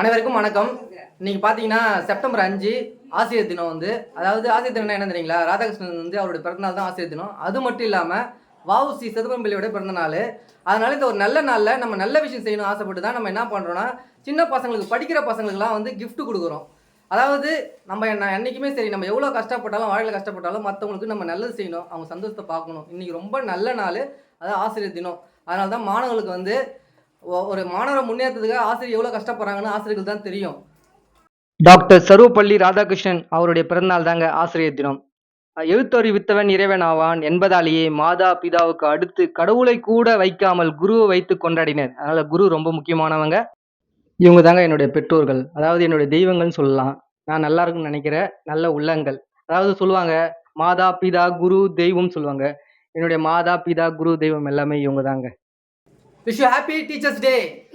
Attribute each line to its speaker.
Speaker 1: அனைவருக்கும் வணக்கம். இன்னைக்கு பார்த்தீங்கன்னா செப்டம்பர் அஞ்சு ஆசிரியர் தினம் வந்து. அதாவது ஆசிரியர் தினம் என்ன தெரியுங்களா? ராதாகிருஷ்ணன் வந்து அவருடைய பிறந்தநாள் தான் ஆசிரியர் தினம். அது மட்டும் இல்லாமல் வஉசி சிதம்பரம்பிள்ளையோட பிறந்த நாள். அதனால இந்த ஒரு நல்ல நாளில் நம்ம நல்ல விஷயம் செய்யணும் ஆசைப்பட்டு தான் நம்ம என்ன பண்ணுறோன்னா சின்ன பசங்களுக்கு படிக்கிற பசங்களுக்குலாம் வந்து கிஃப்ட் கொடுக்குறோம். அதாவது நம்ம என்ன என்றைக்குமே சரி நம்ம எவ்வளோ கஷ்டப்பட்டாலும் வாழ்க்கையில் கஷ்டப்பட்டாலும் மற்றவங்களுக்கு நம்ம நல்லது செய்யணும். அவங்க சந்தோஷத்தை பார்க்கணும். இன்றைக்கி ரொம்ப நல்ல நாள். அதாவது ஆசிரியர் தினம். அதனால தான் மாணவர்களுக்கு வந்து ஒரு மாணவரை முன்னேற்றத்துக்காக ஆசிரியர் எவ்வளோ கஷ்டப்படுறாங்கன்னு ஆசிரியர்கள் தான் தெரியும். டாக்டர் சர்வப்பள்ளி ராதாகிருஷ்ணன் அவருடைய பிறந்தநாள் தாங்க ஆசிரியர் தினம். எழுத்தறிவித்தவன் இறைவன் ஆவான் என்பதாலேயே மாதா பிதாவுக்கு அடுத்து கடவுளை கூட வைக்காமல் குருவை வைத்து கொண்டாடினர். அதனால குரு ரொம்ப முக்கியமானவங்க. இவங்க தாங்க என்னுடைய பெற்றோர்கள். அதாவது என்னுடைய தெய்வங்கள்னு சொல்லலாம். நான் நல்லா இருக்குன்னு நினைக்கிற நல்ல உள்ளங்கள். அதாவது சொல்லுவாங்க மாதா பிதா குரு தெய்வம் சொல்லுவாங்க. என்னுடைய மாதா பிதா குரு தெய்வம் எல்லாமே இவங்க தாங்க. Wish you happy
Speaker 2: Teachers Day.